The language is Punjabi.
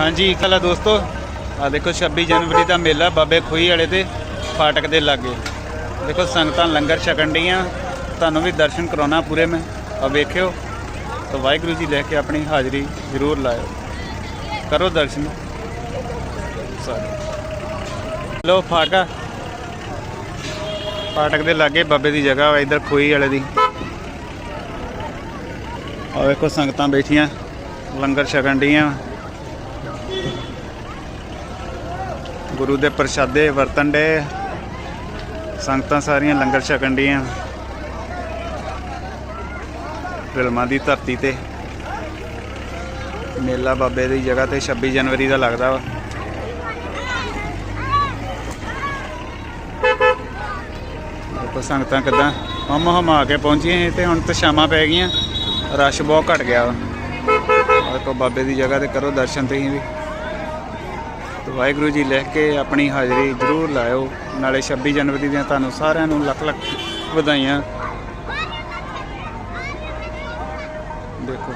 ਹਾਂਜੀ ਕਲਾ ਦੋਸਤੋ ਆ ਦੇਖੋ 26 ਜਨਵਰੀ ਦਾ ਮੇਲਾ ਬਾਬੇ ਖੋਈ ਵਾਲੇ ਦੇ ਫਾਟਕ ਦੇ ਲਾਗੇ। ਦੇਖੋ ਸੰਗਤਾਂ ਲੰਗਰ ਛਕਣ ਡੀਆਂ ਤੁਹਾਨੂੰ ਵੀ ਦਰਸ਼ਨ ਕਰਾਉਣਾ ਪੂਰੇ ਮੈਂ। ਆ ਵੇਖਿਓ, ਤਾਂ ਵਾਹਿਗੁਰੂ ਜੀ ਲੈ ਕੇ ਆਪਣੀ ਹਾਜ਼ਰੀ ਜ਼ਰੂਰ ਲਾਇਓ। ਕਰੋ ਦਰਸ਼ਨ। ਸਾਰੇ। ਲੋ ਫਾਟਕਾ। ਫਾਟਕ ਦੇ ਲਾਗੇ ਬਾਬੇ ਦੀ ਜਗ੍ਹਾ ਵਾ ਇਧਰ ਖੋਈ ਵਾਲੇ ਦੀ। ਆ ਵੇਖੋ ਸੰਗਤਾਂ ਬੈਠੀਆਂ, ਲੰਗਰ ਛਕਣ ਡੀਆਂ ਗੁਰੂ ਦੇ ਪ੍ਰਸ਼ਾਦੇ ਵਰਤਨ ਦੇ ਸੰਗਤਾਂ ਸਾਰੀਆਂ ਲੰਗਰ ਛਕਣ ਡੀਆਂ। ਫਿਲਮਾਂ ਦੀ ਧਰਤੀ ਤੇ। ਮੇਲਾ ਬਾਬੇ ਦੀ ਜਗ੍ਹਾ ਤੇ 26 ਜਨਵਰੀ ਦਾ ਲੱਗਦਾ ਵਾ। ਦੇਖੋ ਸੰਗਤਾਂ ਕਿਦਾਂ? ਹਮ ਹਮ ਆ ਕੇ ਪਹੁੰਚੀਆਂ ਸੀ ਤੇ ਹੁਣ ਤੇ ਸ਼ਾਮਾਂ ਪੈ ਗਈਆਂ। ਰਸ਼ ਬਹੁਤ ਘਟ ਗਿਆ ਵਾ। ਆਹ ਬਾਬੇ ਦੀ ਜਗ੍ਹਾ ਤੇ ਕਰੋ ਦਰਸ਼ਨ ਤੁਸੀਂ ਵੀ। ਤੇ ਵਾਹਿਗੁਰੂ ਜੀ ਲਿਖ ਕੇ ਆਪਣੀ ਹਾਜ਼ਰੀ ਜ਼ਰੂਰ ਲਾਇਓ। ਨਾਲੇ 26 ਜਨਵਰੀ ਦੀਆਂ ਤੁਹਾਨੂੰ ਸਾਰਿਆਂ ਨੂੰ ਲੱਖ ਲੱਖ ਵਧਾਈਆਂ। ਦੇਖੋ।